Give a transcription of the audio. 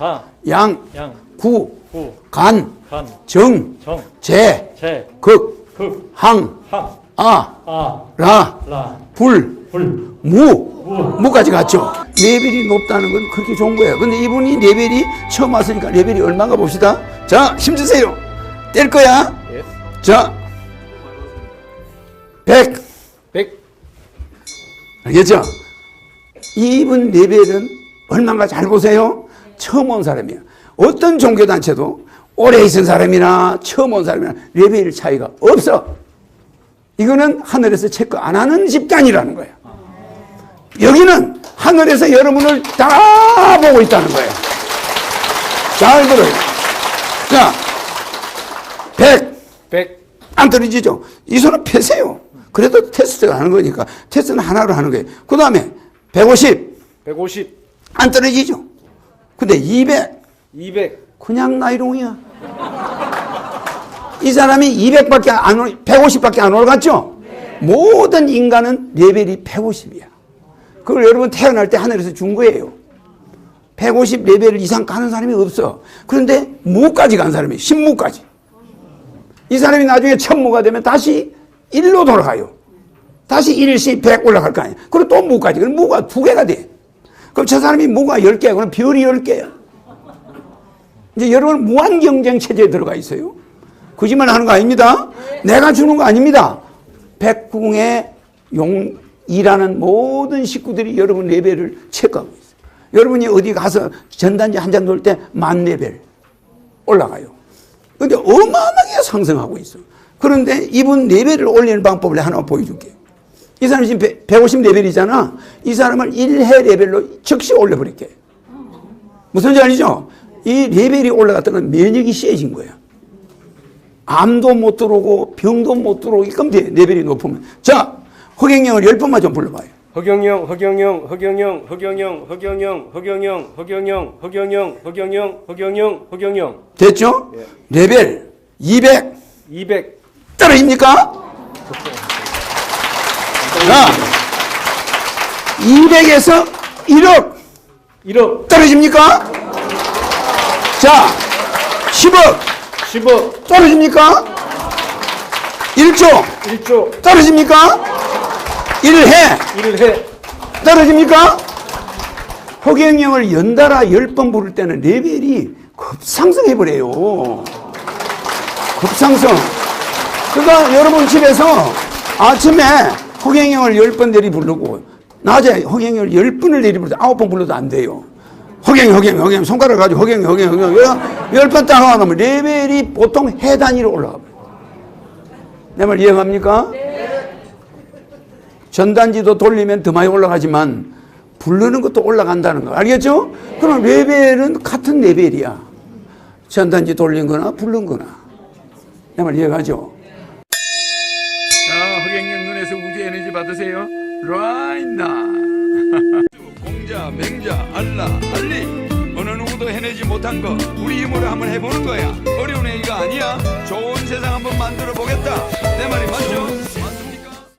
가, 양, 양, 구, 구, 간, 간, 정, 정, 재, 재, 극, 극, 항, 항, 아, 아, 라, 라, 불, 불, 무, 무까지 갔죠. 레벨이 높다는 건 그렇게 좋은 거예요. 근데 이분이 레벨이 처음 왔으니까 레벨이 얼마인가 봅시다. 자, 힘주세요. 뗄 거야. 예. 자, 100. 백, 알겠죠? 이분 레벨은 얼마인가 잘 보세요. 처음 온 사람이에요. 어떤 종교단체도 오래 있은 사람이나 처음 온 사람이나 레벨 차이가 없어. 이거는 하늘에서 체크 안 하는 집단이라는 거예요. 여기는 하늘에서 여러분을 다 보고 있다는 거예요. 잘 들어요. 자, 100. 백, 안 떨어지죠? 이 손은 펴세요. 그래도 테스트가 하는 거니까 테스트는 하나로 하는 거예요. 그 다음에 150. 백오십, 안 떨어지죠? 근데 200. 이백, 그냥 나이롱이야. 이 사람이 200밖에 안, 올- 150밖에 안 올라갔죠? 모든 인간은 레벨이 150이야. 그걸 여러분 태어날 때 하늘에서 준 거예요. 150 레벨 이상 가는 사람이 없어. 그런데 무까지 간 사람이 10무까지. 이 사람이 나중에 천무가 되면 다시 1로 돌아가요. 다시 1시 100 올라갈 거 아니야. 그리고 또 무까지. 그럼 무가 두 개가 돼. 그럼 저 사람이 무가 10개야. 그럼 별이 10개야. 이제 여러분 무한 경쟁 체제에 들어가 있어요. 거짓말 하는 거 아닙니다. 내가 주는 거 아닙니다. 백궁의 용 일하는 모든 식구들이 여러분 레벨을 체크하고 있어요. 여러분이 어디 가서 전단지 한 장 놓을 때 만 레벨 올라가요. 근데 어마어마하게 상승하고 있어요. 그런데 이분 레벨을 올리는 방법을 하나 보여줄게요. 이 사람이 지금 150 레벨이잖아. 이 사람을 1회 레벨로 즉시 올려버릴게요. 무슨 지 알죠? 이 레벨이 올라갔던 건 면역이 세진 거야. 암도 못 들어오고 병도 못 들어오게끔 돼. 레벨이 높으면. 자, 허경영을 열 번만 좀 불러봐요. 허경영, 허경영, 허경영, 허경영, 허경영, 허경영, 허경영, 허경영, 허경영, 허경영, 허경영, 됐죠? 레벨 200 이백, 떨어집니까? 자, 200에서 1억 일억, 떨어집니까? 자, 10억 십억, 떨어집니까? 1조 일조, 떨어집니까? 1회 일해, 떨어집니까? 허경영을 연달아 10번 부를 때는 레벨이 급상승해버려요. 급상승. 그러니까 여러분 집에서 아침에 허경영을 10번 내리 부르고 낮에 허경영을 10번을 내리 부르도 9번 불러도 안 돼요. 허경영, 허경영, 허경영, 손가락 가지고 허경영, 허경영, 허경영. 10번 딱 하면 레벨이 보통 해 단위로 올라가 버려요. 내 말 이해갑니까? 전단지도 돌리면 더 많이 올라가지만 부르는 것도 올라간다는 거 알겠죠? 그럼 레벨은 같은 레벨이야. 전단지 돌린 거나 부른 거나. 내 말 이해가죠? 에너지 받으세요. now. 공자, 맹자, 알라, 알리 어느 누구도 해내지 못한 거 우리 힘으로 한번 해보는 거야 어려운 얘기가 아니야 좋은 세상 한번 만들어 보겠다 내 말이 맞죠?